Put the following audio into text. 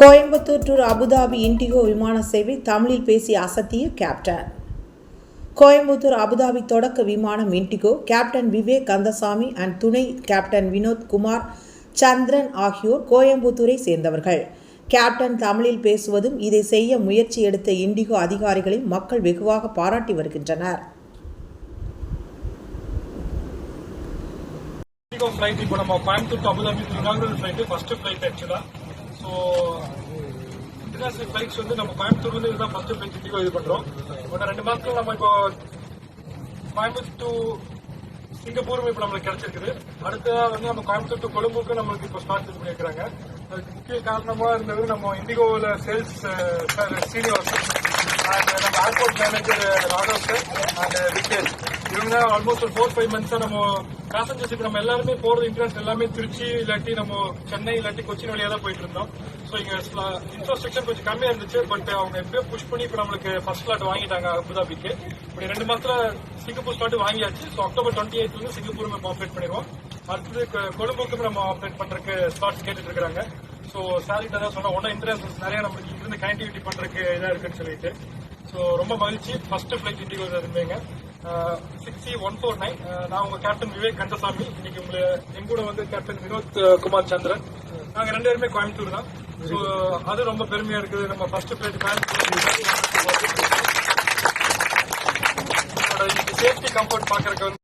Coimbatore to Abu Dhabi indigo விமான சேவை தமிழில் பேசி அசத்திய கேப்டன். கோயம்புத்தூர் அபுதாபி தொடக்க விமானம் இண்டிகோ கேப்டன் விவேக் கந்தசாமி அண்ட் துணை கேப்டன் வினோத் குமார் சந்திரன் ஆகியோர் கோயம்புத்தூரை சேர்ந்தவர்கள். கேப்டன் தமிழில் பேசுவதும் இதை செய்ய முயற்சி எடுத்த இண்டிகோ அதிகாரிகளை மக்கள் வெகுவாக பாராட்டி வருகின்றனர். இண்டிகோ ஃப்ளைட் இப்போ நம்ம Coimbatore Abu Dhabi inaugural flight first flight ஆக்சுவலாக ஸோ இன்டர்நேஷனல் ஃபிளைட்ஸ் வந்து நம்ம கோயம்புத்தூர்லேருந்து இதுதான் ஃபர்ஸ்ட் ஃபிளைட் இண்டிகோ இது பண்றோம். பட் ரெண்டு மாசத்துல நம்ம இப்போ கோயம்புத்தூர் டு சிங்கப்பூரும் இப்போ நம்மளுக்கு கிடைச்சிருக்குது. அடுத்ததாக வந்து நம்ம கோயம்புத்தூர் டு கொழும்புக்கு நம்மளுக்கு இப்போ ஸ்டார்ட் இது பண்ணியிருக்காங்க அதுக்கு முக்கிய காரணமாக இருந்தது நம்ம இண்டிகோவில் சேல்ஸ் சீனிவாசன் அண்ட் நம்ம airport manager Raghav sir and Vikesh இவங்க ஆல்மோஸ்ட் ஒரு ஃபோர் ஃபைவ் மந்த்ஸா நம்ம பேசஞ்சர்ஸ் இப்போ நம்ம எல்லாருமே போறது இன்ட்ரெஸ்ட் எல்லாமே திருச்சி இல்லாட்டி நம்ம சென்னை இல்லாட்டி கொச்சின் வழியா தான் போயிட்டு இருந்தோம். ஸோ இங்க இன்ஃப்ராஸ்ட்ரக்சர் கொஞ்சம் கம்மியா இருந்துச்சு பட் அவங்க எப்படியோ புஷ் பண்ணி இப்போ நம்மளுக்கு ஃபர்ஸ்ட் ஸ்லாட் வாங்கிட்டாங்க அபுதாபிக்கு. இப்படி ரெண்டு மாசத்துல சிங்கப்பூர் ஸ்லாட் வாங்கியாச்சு. ஸோ அக்டோபர் டுவெண்ட்டி எயிட்ல இருந்து சிங்கப்பூர் நம்ம ஆப்ரேட் பண்ணிடுவோம். அடுத்தது கொ- கொழும்புக்கு நம்ம ஆப்ரேட் பண்றதுக்கு ஸ்லாட்ஸ் கேட்டுட்டு இருக்காங்க. ஸோ சாரிட்ட தான் சொன்னா ஒன்னும் இன்ட்ரெஸ்ட் நிறைய நம்மளுக்கு இங்கிருந்து கனெக்டிவிட்டி பண்றதுக்கு இதா இருக்குன்னு சொல்லிட்டு. ஸோ ரொம்ப மகிழ்ச்சி. ஃபர்ஸ்ட் ஃபிளைட் இண்டிகோ இருந்தீங்க six C one four nine நான் உங்க கேப்டன் விவேக் கந்தசாமி. இன்னைக்கு உங்களை என் கூட வந்து கேப்டன் வினோத் குமார் சந்திரன். நாங்க ரெண்டு பேருமே கோயம்புத்தூர் தான். ஸோ அது ரொம்ப பெருமையா இருக்குது. நம்ம first flight Coimbatore safety comfort பாக்குறதுக்கு வந்து